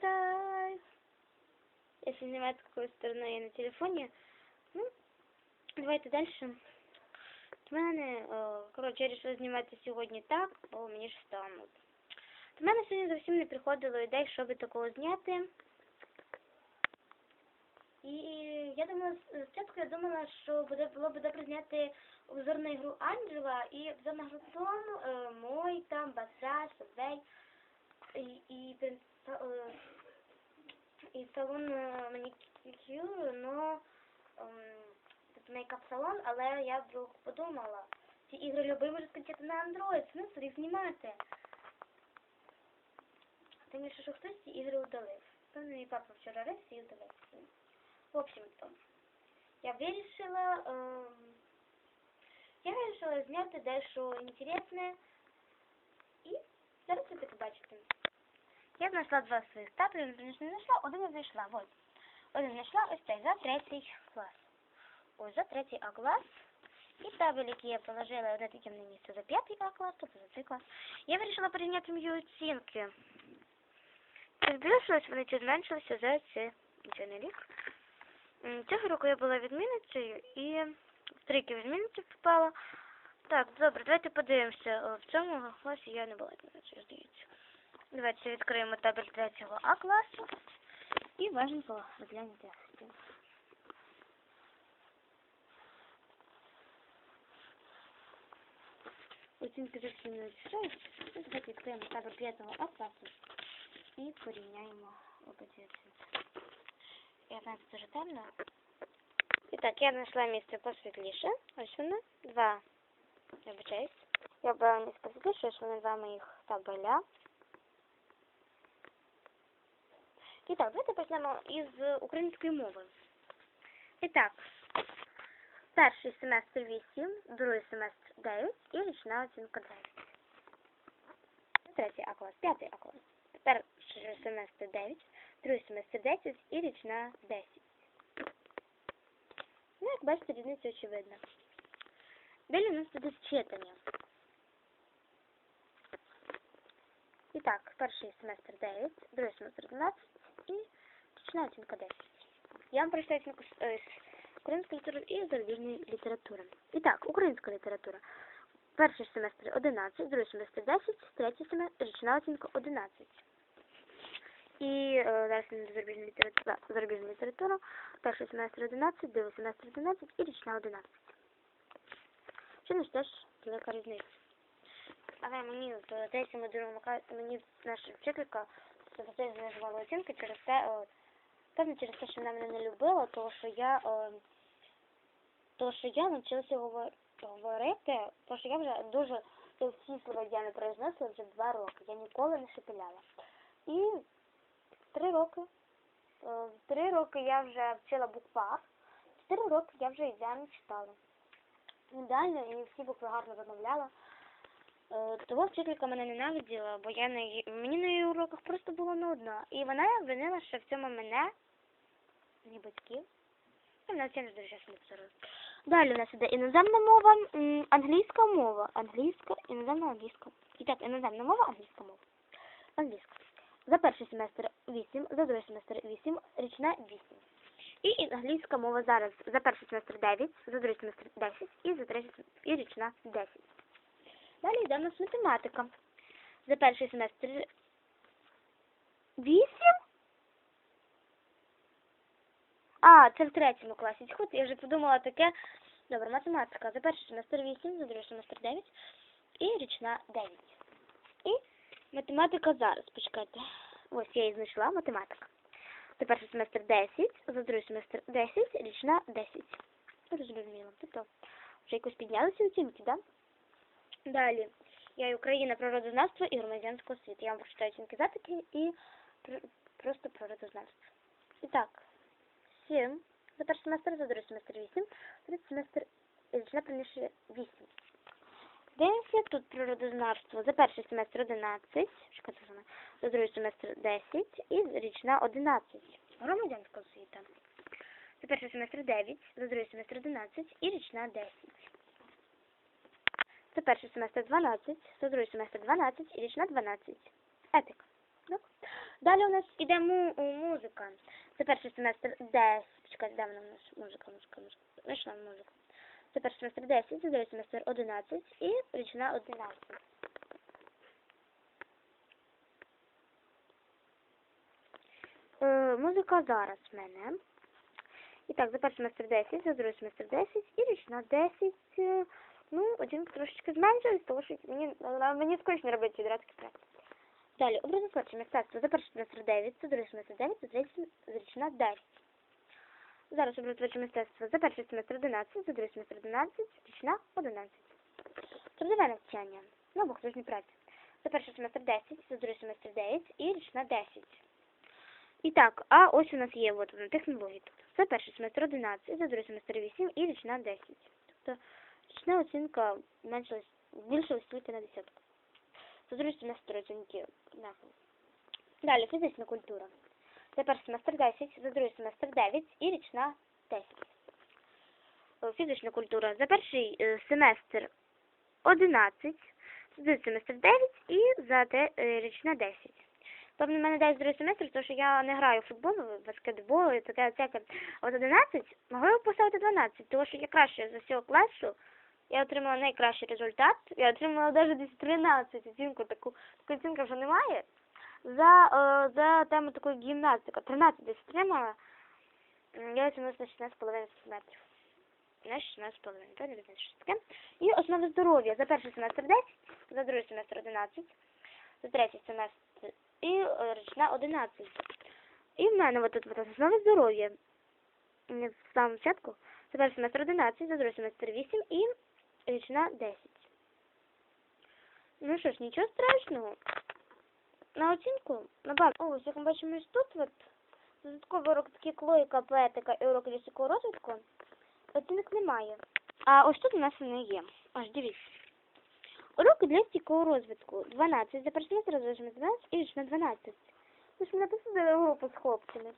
Hi guys! Если снимать с какой стороны я на телефоні. Ну, давайте дальше. В мене, о, коротше, я вирішила знімати сьогодні так, бо мені ж стало. До мене сьогодні не приходило ідей, що би такого зняти. І я думала, спочатку я думала, що буде, було б добре зняти обзор на ігру Анджела і обзор на гру Том, е, мой там, Басра, Садвей і, і, пен- та- е, і салон е, манікюру, но ем, тут мейкап-салон, але я вдруг подумала, ці ігри любі можуть скачати на Android, смисл їх знімати. Тому що, що хтось ці ігри удалив. Певно, мій папа вчора рис і удалив. В общем-то, я вирішила, ем, я вирішила зняти дещо інтересне. І зараз ви це побачите. Я знайшла два своїх табелі, не не знайшла, один я знайшла. Вот. Один знайшла ось цей за третій клас. Ось за третій А клас. І табель, який я положила одне таке місце за п'ятий А клас, тобто за цей клас. Я вирішила порівняти мої оцінки. Чи збільшились вони, чи зменшилися за цей навчальний рік. Цього року я була відмінницею і в трійки відмінниці попала. Так, добре, давайте подивимося. В цьому класі я не була відмінницею, здається. Давайте відкриємо табель третього А класу і важенько розглянемо тексти. Оцінки не відчувають. Ну, Давайте відкриємо табель п'ятого А класу і порівняємо обидві оцінки. Я знаю, це дуже темно. І так, я знайшла місце посвітліше. Ось воно. Два. Вибачаюсь. Я обрала місце посвітліше, ось вони два моїх табеля. І давайте почнемо із української мови. І так, перший семестр 8, другий семестр 9 і річна оцінка 9. Третій А клас, п'ятий А клас. Перший семестр 9, другий семестр 10 і річна 10. Ну, як бачите, різниця очевидна. Далі у нас буде читання. І так, перший семестр 9, другий семестр 11 і оцінка 10. Я вам прочитаю оцінку з е, української літератури і зарубіжної літератури. І так, українська література. Перший семестр 11, другий семестр 10, третій семестр річна оцінка 11. І е, зараз на зарубіжну літературу, зарубіжну літературу. Перший семестр 11, другий семестр 11 і річна 11. Чи не теж велика різниця. Але мені третьому другому мені наша вчителька завжди знижувала оцінки через те, о, певно через те, що вона мене не любила, тому що я о, тому що я навчилася говор- говорити, тому що я вже дуже всі слова я не произносила вже два роки. Я ніколи не шепеляла. І три роки. е, в Три роки я вже вчила буквар, чотири роки я вже ідеально читала. Ідеально і всі букви гарно вимовляла. Е, Того вчителька мене ненавиділа, бо я на її, мені на її уроках просто було нудно. І вона обвинила, що в цьому мене, мені батьків. І вона не дуже не позорила. Далі у нас іде іноземна мова, англійська мова, англійська, іноземна англійська. І так, іноземна мова, англійська мова. Англійська. За перший семестр 8, за другий семестр 8, річна 8. І англійська мова зараз за перший семестр 9, за другий семестр 10 і за третій і річна 10. Далі йде у нас математика. За перший семестр 8? А, це в третьому класі. Тьху, я вже подумала таке. Добре, математика. За перший семестр 8, за другий семестр 9 і річна 9. І математика зараз, почекайте. Ось я її знайшла, математика. За перший семестр 10, за другий семестр 10, річна 10. Розуміло. Тобто вже якось піднялися оцінки, так? Да? Далі. Я Україна, природознавство і громадянського освіти. Я вам прочитаю оцінки запити і пр- просто природознавство. І так, 7 за перший семестр, за другий семестр 8, третій семестр річна приміщення 8. Дивимося тут природознавство. За перший семестр 11, що це саме, за другий семестр 10 і річна 11. Громадянська освіта. За перший семестр 9, за другий семестр 11 і річна 10. За перший семестр 12, за другий семестр 12 і річна 12. Етика. Так? Далі у нас іде му- музика. Це перший семестр 10. Чекайте, де вона у нас? Музика, музика, музика. Знайшла музику. Це перший семестр 10, це другий семестр 11 і річна 11. Е, музика зараз в мене. І так, за перший семестр 10, за другий семестр 10 і річна 10. Ну, один трошечки зменшились, тому що мені, мені скучно робити квадратки проекти. Далі, образотворче мистецтво за перший семестр 9, за другий семестр 9, за третій сем- річна 10. Зараз образотворче мистецтво за перший семестр 11, за другий семестр 11, річна 11. Трудове навчання. Нова художня праця. За перший семестр 10, за другий семестр 9 і річна 10. І так, а ось у нас є от технології тут. За перший семестр 11, за другий семестр 8 і річна 10. Тобто річна оцінка зменшилась, збільшилась тільки на десятку. Другий семестр оцінки однакові. Далі, фізична культура. За перший семестр 10, за другий семестр 9 і річна 10. Фізична культура. За перший е, семестр 11, за другий семестр 9 і за те, е, річна 10. Певно, в мене десь другий семестр, тому що я не граю в футбол, в баскетбол і таке всяке. От 11 могли б поставити 12, тому що я краще за всього класу. Я отримала найкращий результат. Я отримала навіть десь 13 оцінку, таку, таку оцінку вже немає. За, е, за тему такої гімнастика. 13 десь отримала. Я оцінилась на 16,5 сантиметрів. На 16,5, то не знаю, що. І основи здоров'я. За перший семестр 10, за другий семестр 11, за третій семестр і е, річна 11. І в мене от тут от основи здоров'я. В самому початку. За перший семестр 11, за другий семестр 8 і річна 10. Ну що ж, нічого страшного. На оцінку на бак. О, ось як ми бачимо ось тут от додатковий урок такий клоїка, поетика і урок військового розвитку. Оцінок немає. А ось тут у нас вони є. Аж дивіться. Уроки для стійкого розвитку. 12. За семестр розважимо 12 і річна 12. Ось ми написали групу з хлопцями.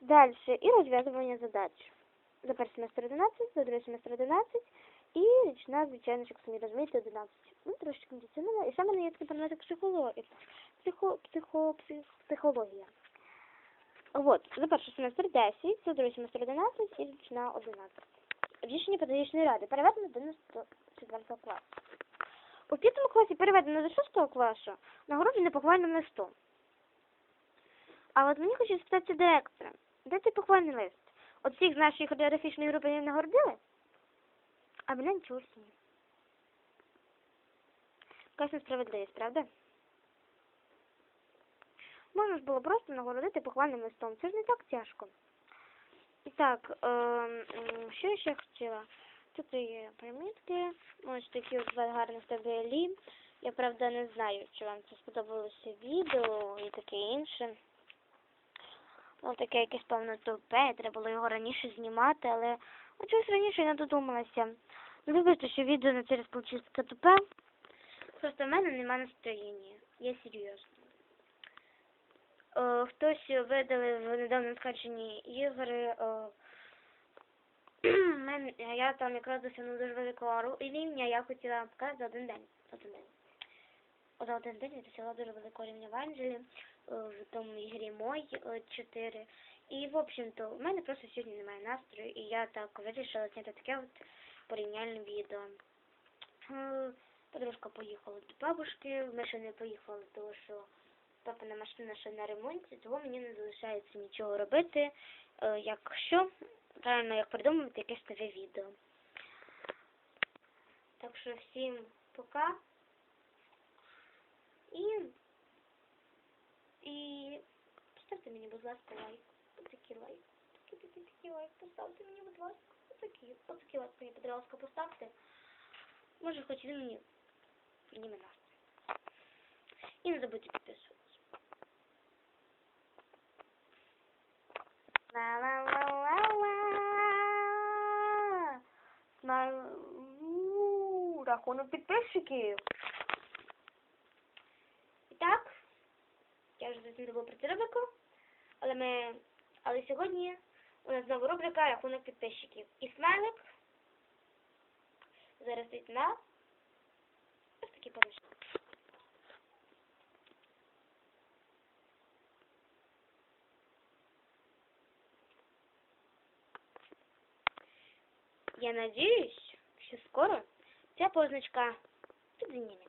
Далі. І розв'язування задач. За перший семестр 11, за другий семестр 11 і річна, звичайно, самі розумієте, 11. Ну, трошки медицина. І саме є такий предмет психологія. Психо, психо, псих, психологія. Вот, за перший семестр 10, за другий семестр 11 і річна 11. Рішення педагогічної ради переведено до 4 класу. У п'ятому класі переведено до 6 класу, нагороджено похвальним листом. А от мені хочеться спитати директора, де цей похвальний лист? От всіх з нашої хореографічної групи не нагородили? А мене нічого ні. Якась правда? Можна ж було просто нагородити похвальним листом. Це ж не так тяжко. І так, м, що я хотіла? Тут є примітки. Ось такі от два гарних табелі. Я правда не знаю, чи вам це сподобалося відео і таке інше. Ну, таке якесь певно тупе, треба було його раніше знімати, але ну, чогось раніше я не додумалася. Ну, Вибачте, що відео на через таке тупе. Просто в мене нема настроєння. Я серйозно. Е, хтось видалив в недавно скачені ігри. Е, мен, я там якраз досягнула дуже великого рівня, я хотіла показати за один день. Один день. За один день я досягла дуже великого рівня в Анджелі, е, в тому ігрі Мой е, 4. І, в общем-то, в мене просто сьогодні немає настрою, і я так вирішила зняти таке от порівняльне відео. Е, Подружка поїхала до бабушки, ми ще не поїхали, тому що папина машина ще на ремонті, того мені не залишається нічого робити, е, якщо правильно як придумати якесь нове відео. Так що всім пока. І, і поставте мені, будь ласка, лайк. Отакий лайк. Такий, такий, такий лайк. Поставте мені, будь ласка. Отакий, отакий лайк мені, будь ласка, поставте. Може, хоч він мені підніме настрій. І не забудьте підписуватися. Ла-ла-ла-ла-ла. У, Рахунок підписчиків. не було проти але ми. Але сьогодні у нас знову рубрика рахунок підписчиків. І смайлик. Зараз йдуть на ось такі поміж. Я надіюсь, що скоро ця позначка підніметься.